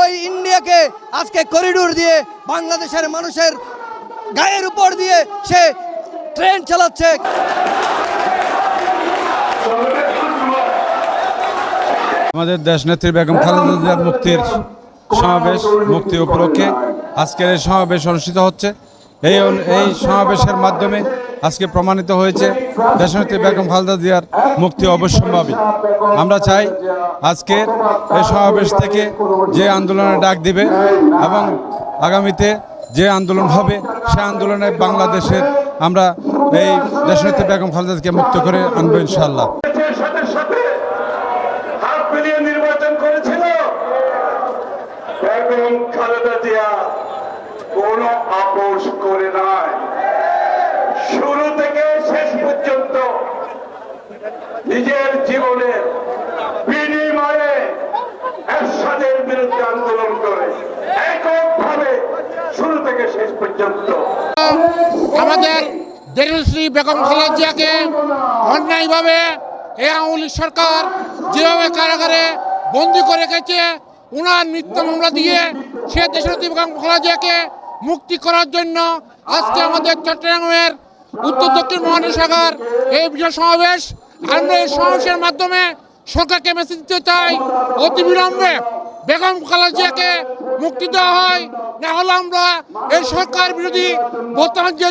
ওই ইন্ডিয়াকে আজকে করিডোর দিয়ে বাংলাদেশের মানুষের গায়ের উপর দিয়ে সে ট্রেন চালাচ্ছে। আমাদের দেশ নেত্রী বেগম খালেদা মুক্তির সমাবেশ, মুক্তি উপলক্ষে আজকের এই সমাবেশ অনুষ্ঠিত হচ্ছে। এই এই সমাবেশের মাধ্যমে আজকে প্রমাণিত হয়েছে দেশনেত্রী বেগম খালেদা জিয়ার মুক্তি অবশ্যম্ভাবী। আমরা চাই আজকের এই সমাবেশ থেকে যে আন্দোলনের ডাক দিবে এবং আগামীতে যে আন্দোলন হবে, সে আন্দোলনে বাংলাদেশের আমরা এই দেশনেত্রী বেগম খালেদাকে মুক্ত করে আনব ইনশাল্লাহ দেশের সাথে সাথে হাত মিলিয়ে নির্বাচন করেছিল বেগম খালেদা জিয়া কোন আপোষ করে নাই শুরু থেকে শেষ পর্যন্ত নিজের জীবনের বিনিময়ে এরশাদের বিরুদ্ধে আন্দোলন করে। এককভাবে শুরু থেকে শেষ পর্যন্ত। আমাদের দেশশ্রী বেগম খালেদা জিয়াকে অন্যায়ভাবে এ আওয়ামী সরকার যেভাবে কারাগারে বন্দি করে রেখেছে, উনার মিথ্যা মামলা দিয়ে সে দেশনেত্রী বেগম খালেদা জিয়াকে মুক্তি করার জন্য আজকে আমাদের চট্টগ্রামের উত্তর দক্ষিণ মহানসাগর এই বিশাল সমাবেশ আমরা এই সমাবেশের মাধ্যমে সরকারকে মেসেজ দিতে চাই। অতি বিলম্বে বেগম খালেদা জিয়াকে মুক্তি দেওয়া হয়। না হলে আমরা এই সরকার বিরোধী বর্তমান যে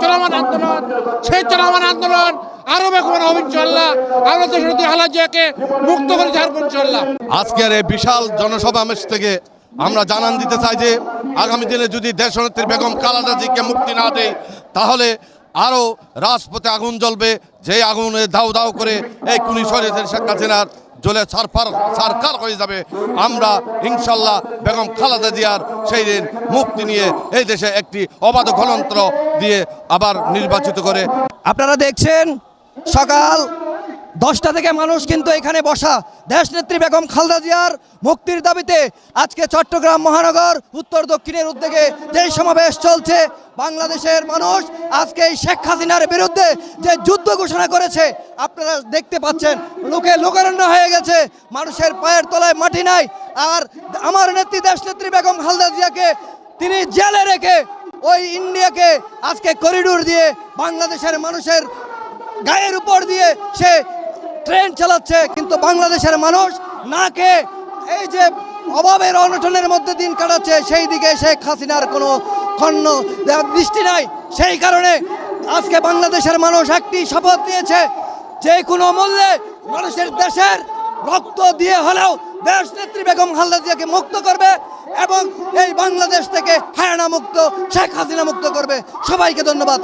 চলমান আন্দোলন, সেই চলমান আন্দোলন আরও বেগম হবে ইনশাল্লাহ আমরা দেশরতী খালেদা জিয়াকে মুক্ত করে ছাড়বো ইনশাল্লাহ আজকের এই বিশাল জনসমাবেশ থেকে আমরা জানান দিতে চাই যে, আগামী দিনে যদি দেশনেত্রী বেগম খালেদাজিকে মুক্তি না দেয়, তাহলে আরও রাজপথে আগুন জ্বলবে যে আগুনে দাও দাও করে এই কুনি শরীরের শেখ হাসিনার জ্বলে সারফার সারকার হয়ে যাবে, আমরা ইনশাল্লাহ বেগম খালাদা জিয়ার সেই দিন মুক্তি নিয়ে এই দেশে একটি অবাধ গণতন্ত্র দিয়ে আবার নির্বাচিত করে আপনারা দেখছেন সকাল দশটা থেকে মানুষ কিন্তু এখানে বসা। দেশনেত্রী বেগম খালদা জিয়ার মুক্তির দাবিতে আজকে চট্টগ্রাম মহানগর উত্তর দক্ষিণের উদ্যোগে যেই সমাবেশ চলছে, বাংলাদেশের মানুষ আজকে এই শেখ হাসিনার বিরুদ্ধে যে যুদ্ধ ঘোষণা করেছে, আপনারা দেখতে পাচ্ছেন, লোকে লোকারণ্য হয়ে গেছে, মানুষের পায়ের তলায় মাটি নাই। আর আমার নেত্রী দেশনেত্রী বেগম খালদা জিয়াকে তিনি জেলে রেখে ওই ইন্ডিয়াকে আজকে করিডোর দিয়ে বাংলাদেশের মানুষের গায়ের উপর দিয়ে সে ট্রেন চালাচ্ছে, কিন্তু বাংলাদেশের মানুষ নাকে এই যে অভাবের অনটনের মধ্যে দিন কাটাচ্ছে, সেই দিকে শেখ হাসিনার কোনো খন্ন দৃষ্টি নাই। সেই কারণে আজকে বাংলাদেশের মানুষ একটি শপথ নিয়েছে, যে কোনো মূল্যে মানুষের দেশের রক্ত দিয়ে হলেও দেশ নেত্রী বেগম খালেদা জিয়াকে মুক্ত করবে এবং এই বাংলাদেশ থেকে হায়ানা মুক্ত, শেখ হাসিনা মুক্ত করবে। সবাইকে ধন্যবাদ।